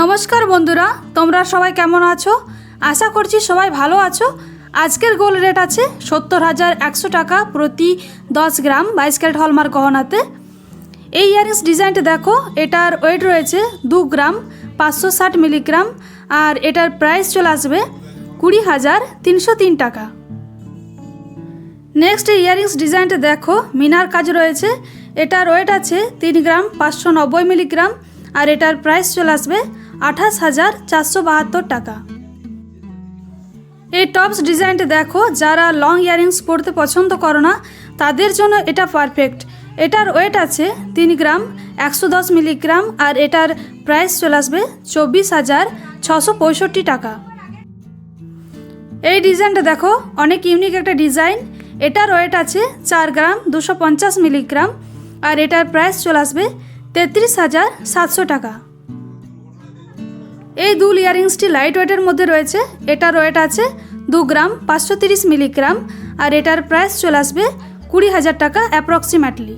নমস্কার বন্ধুরা, তোমরা সবাই কেমন আছো? আশা করছি সবাই ভালো আছো। আজকের গোল রেট আছে সত্তর হাজার একশো টাকা প্রতি দশ গ্রাম বাইশ ক্যারেট হলমার্ক গহনাতে। এই ইয়ারিংস ডিজাইনটা দেখো, এটার ওয়েট রয়েছে দু গ্রাম পাঁচশো ষাট মিলিগ্রাম আর এটার প্রাইস চলে আসবে কুড়ি হাজার তিনশো তিন টাকা। নেক্সট ইয়ারিংস ডিজাইনটা দেখো, মিনার কাজ রয়েছে। এটার ওয়েট আছে তিন গ্রাম পাঁচশো নব্বই মিলিগ্রাম আর এটার প্রাইস চলে আসবে আঠাশ হাজার চারশো বাহাত্তর টাকা। এই টপস ডিজাইনটা দেখো, যারা লং ইয়ারিংস পরতে পছন্দ করো না, তাদের জন্য এটা পারফেক্ট। এটার ওয়েট আছে তিন গ্রাম, একশো দশ মিলিগ্রাম, আর এটার প্রাইস চলে আসবে চব্বিশ হাজার ছশো পঁয়ষট্টি টাকা। এই ডিজাইনটা দেখো, অনেক ইউনিক একটা ডিজাইন। এটার ওয়েট আছে চার গ্রাম, দুশো পঞ্চাশ মিলিগ্রাম, আর এটার প্রাইস চলে আসবে তেত্রিশ হাজার সাতশো টাকা। এই দুল ইয়ারিংসটি লাইট ওয়েটের মধ্যে রয়েছে। এটার ওয়েট আছে দু গ্রাম পাঁচশো তিরিশ মিলিগ্রাম আর এটার প্রাইস চলে আসবে কুড়ি হাজার টাকা অ্যাপ্রক্সিমেটলি